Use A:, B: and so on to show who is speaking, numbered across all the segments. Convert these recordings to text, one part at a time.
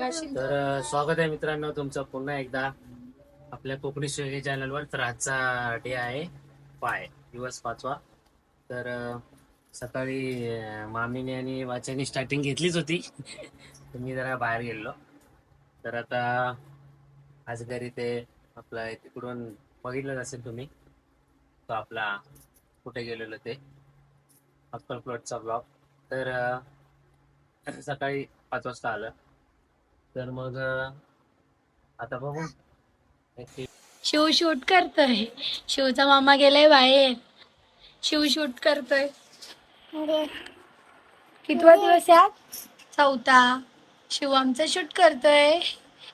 A: तर स्वागत आहे मित्रांनो तुमचं पुन्हा एकदा. आपल्या कोकणी शैली चॅनलवर तर आजचा डे आहे. पाय दिवस पाचवा. तर सकाळी मामीने आणि वाच्याने स्टार्टिंग घेतलीच होती. मी जरा बाहेर गेलो तर आता आज घरी ते आपला तिकडून बघितलं असेल तुम्ही. तो आपला कुठे गेलेलो ते. अक्कल प्लॉटचा ब्लॉग तर सकाळी पाच वाजता आलं. तर मग आता बघू.
B: शिव शूट करतोय. शिवचा मामा गेलाय बाहेर. शिव शूट करतोय. कितवा दिवस आहे आज? चौथा. शिव आमचा शूट करतोय.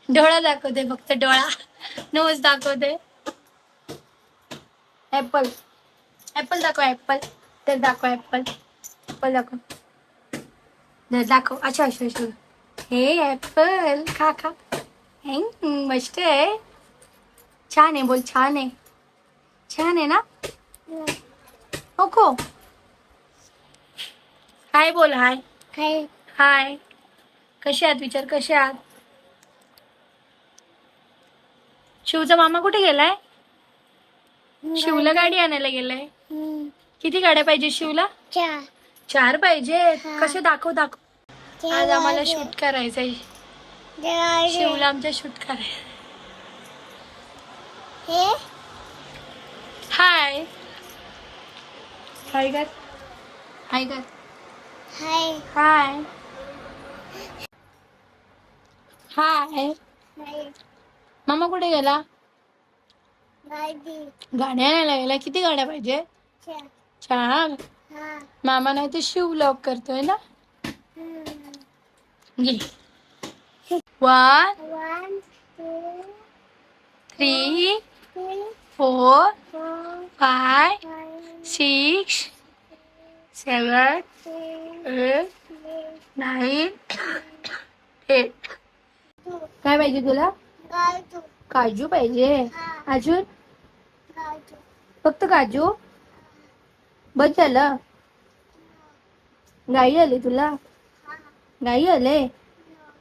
B: डोळा दाखवते फक्त डोळा. नोज दाखवते ऍपल ऍपल दाखव ऍपल तर दाखव ऍपल ऍपल दाखव. धर, दाखव. अच्छा अच्छा अच्छा. हे ऍपल खा खा मस्त आहे छान आहे बोल छान आहे छान आहे ना नको हाय बोल हाय
C: हाय
B: हाय कसे आहात विचार कसे आहात शिवचा मामा कुठे गेलाय शिवला गाडी आणायला गेलाय किती गाड्या पाहिजे शिवला
C: चार
B: चार पाहिजे. कसे दाखव दाखव आज आम्हाला शूट करायचंय शिवला आमच्या शूट करायचं हाय. हाय कर हाय कर
C: हाय.
B: हाय. हाय. मामा कुठे गेला?
C: गाडी
B: गाड्या आणायला गेला. किती गाड्या पाहिजे?
C: चार.
B: मामा नाही तर शिव लॉक करतोय ना? Four five
C: five
B: six seven
C: six
B: eight nine eight
C: two
B: काय पाहिजे तुला? काजू पाहिजे. अजून? फक्त काजू? बस झालं. गाई आली तुला?
C: हा
B: गाई आले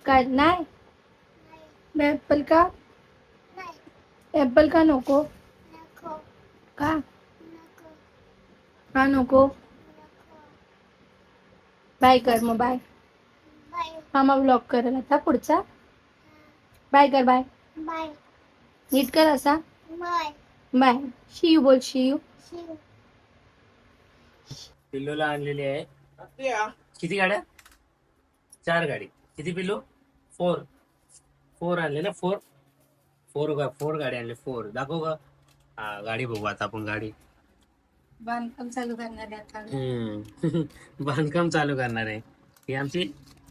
B: का नाही ऍपल का
C: नाही
B: ऍपल का नको
C: नको
B: का
C: नको
B: का नको
C: नको
B: बाय कर मग बाय
C: बाय
B: मामा ब्लॉक करेल आता पुढचा. बाय कर बाय
C: बाय
B: नीट कर असा.
C: बाय
B: बाय शियू बोल शियू
C: शिव
A: पिल्लूला आणलेली आहे. किती गाड्या? चार गाडी. किती पिल्लू? फोर. फोर आणले ना फोर? फोर का फोर गाडी आणले फोर. दाखव का हा गाडी बघू आता आपण गाडी.
B: बांधकाम चालू करणार आहे आता.
A: हम्म. बांधकाम चालू करणार आहे. ही आमची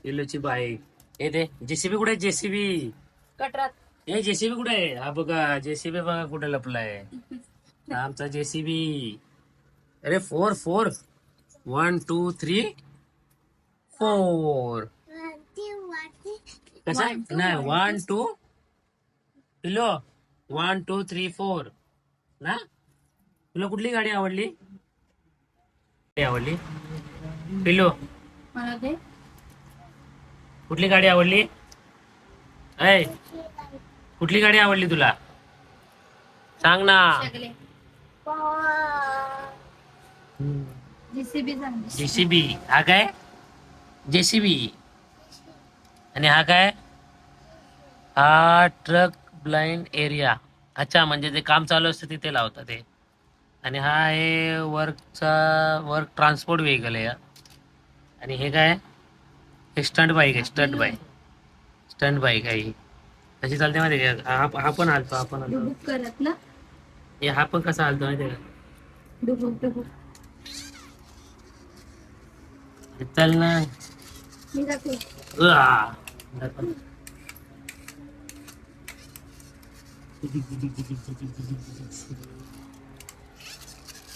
A: पिल्लूची बाईक हे ते जेसीबी कुठे जेसीबी.
B: कटरात.
A: हे जेसीबी कुठे आहे? हा बघा जेसीबी बघा कुठे लपलाय. हा आमचा जेसीबी. अरे four four. One two three. Four. कसा? नाही one two pillow. One two three four ना? तुला कुठली गाडी आवडली? गाडी आवडली. पिलो. कुठली गाडी आवडली? ऐ कुठली गाडी आवडली तुला? सांग ना.
B: जेसीबी.
A: हा काय? जेसीबी. आणि हा काय? हा ट्रक ब्लाइंड एरिया अच्छा म्हणजे ते काम चालू असतं तिथे लावतात ते आणि हा आहे वर्कचा वर्क ट्रान्सपोर्ट व्हेकल आहे. आणि हे काय? हे स्टंट बाईक आहे स्टंट बाईक स्टंट बाईक आहे ही. कशी चालते माहिती का? हा पण हालतो हा पण
B: ना?
A: हे हा पण कसा हालतो माहिती आहे का? चल ना
B: मी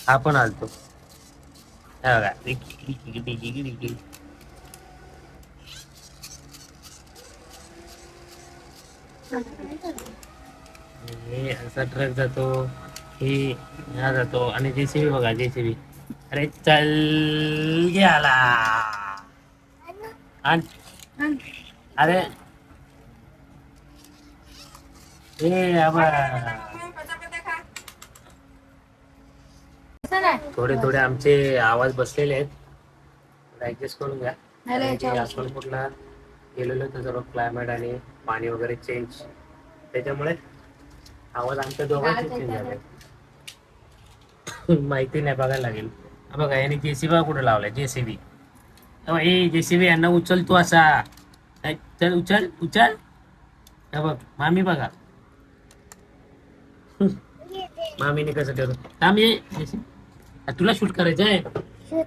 A: हा पण आलतो. हे हे असा ट्रक जातो. हे हा जातो. आणि जेसीबी बघा जेसीबी अरे चल गेला आण. अरे. ए थोडे थोडे आमचे आवाज बसलेले आहेत. ऍडजस्ट करून घ्या.
B: नाही,
A: कारण की
B: याच्यावर-
A: अक्कलकोटला गेलेलो तर सर्व क्लायमेट आणि पाणी वगैरे चेंज त्याच्यामुळे आवाज आमच्या दोघांचे चेंज झाले माहिती नाही बघायला लागेल. हा बघा याने जेसीबी कुठं लावलाय? जेसीबी ए जेसीबी यांना उचल तू असा. चल उचल उचल. बघ मामी बघा. मामीने कसं ठेवलं ये. आ, तुला शूट करायचं आहे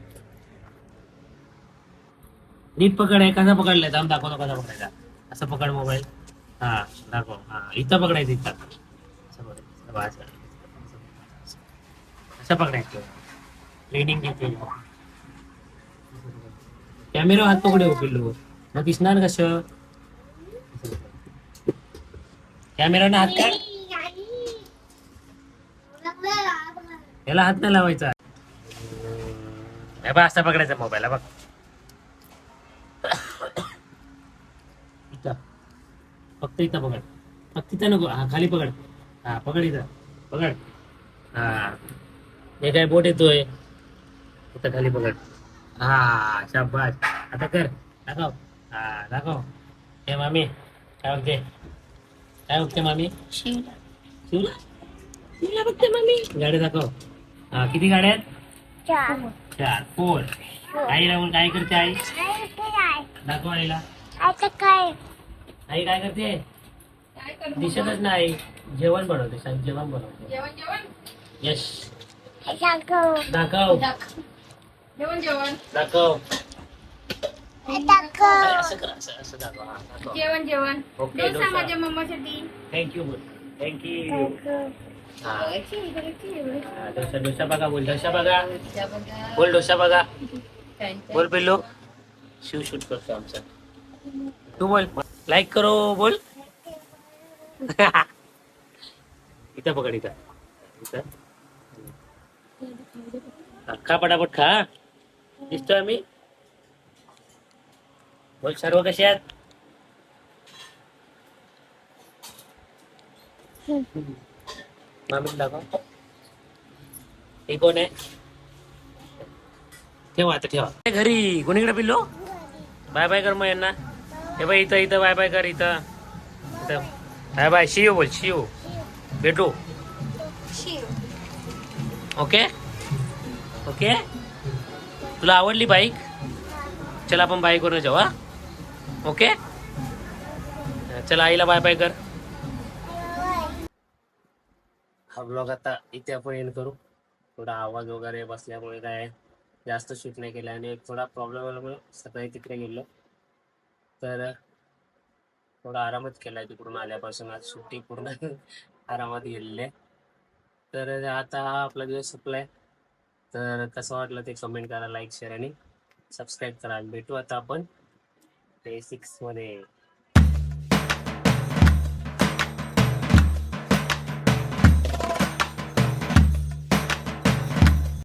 A: नीट पकड आहे कसा पकडलाय? थांब दाखवतो कसा पकडायचा. असं पकड मोबाईल हा दाखव. हा इथं पकडायचं इथं. असं पकडायचं. ट्रेनिंग घेते कॅमेरा हात पकडे उकडलो मग दिसणार कॅमेरा ना हात काढ. याला हात नाही लावायचा. हे असा पकडायचा मोबाईल बघ. इथं. फक्त इथं पकड. फक्त इथं नको. हा खाली पकड. हा पकड इथं. पकड. हा. हे काय बोट येतोय? इथं खाली पकड. हा शाबास. आता कर. दाखव. हा दाखव. हे मामी काय बघते काय बघते मामी?
B: शिवला.
A: शिवला? शिवला बघते मामी. गाडी दाखव. हा किती गाड्या आहेत? चार. फोर आईला बोल काय करते आई? दाखव आईला.
C: काय?
A: आई काय करते? दिसतच नाही. जेवण बनवते सांग जेवण बनवते.
B: जेवण जेवण?
A: यश
C: दाखव.
A: दाखव.
B: जेवण जेवण.
A: दाखव.
C: दाखव.
A: असं कर असं असं दाखव. हा दाखव.
B: जेवण जेवण. डोसा
A: डोसा
B: माझ्या मम्मासाठी.
A: थँक्यू बोल. थँक्यू हा. हा, डोसा डोसा बघा बोल डोसा बघा. बोल डोसा बघा. बोल पिल्लू. शिव शूट करतो आमचा. तू बोल. लाईक करो बोल. इथं पकड इथं. इथं. खा पटापट खा दिसतोय आम्ही. बोल सर्व कसे आहेत? मामी दाखव. हे कोण आहे? ठेवा आता ठेवा. घरी. कोणीकडे पिल्लो? बाय बाय कर मग यांना. हे बाय इथं इथं बाय बाय कर इथं. इथं. बाय बाय शिव बोल शिव. भेटू. ओके? ओके? तुला आवडली बाईक चल आपण बाईकवरून जाऊ हा? ओके चल आईला बाय बाय कर. हा ब्लॉग आता इथे आपण एंड करू. थोडा आवाज वगैरे बसल्यामुळे काय जास्त शूट नाही केलं आणि थोडा प्रॉब्लेम आल्यामुळे सकाळी तिकडे गेलो. तर थोडा आरामच केला तिकडून आल्यापासून. आज सुट्टी पूर्ण आरामात गेलेली आहे. तर आता आपला दिवस संपलाय. तर कसं वाटलं ते कमेंट करा लाईक शेअर आणि सबस्क्राईब करा. भेटू आता आपण डे सिक्समध्ये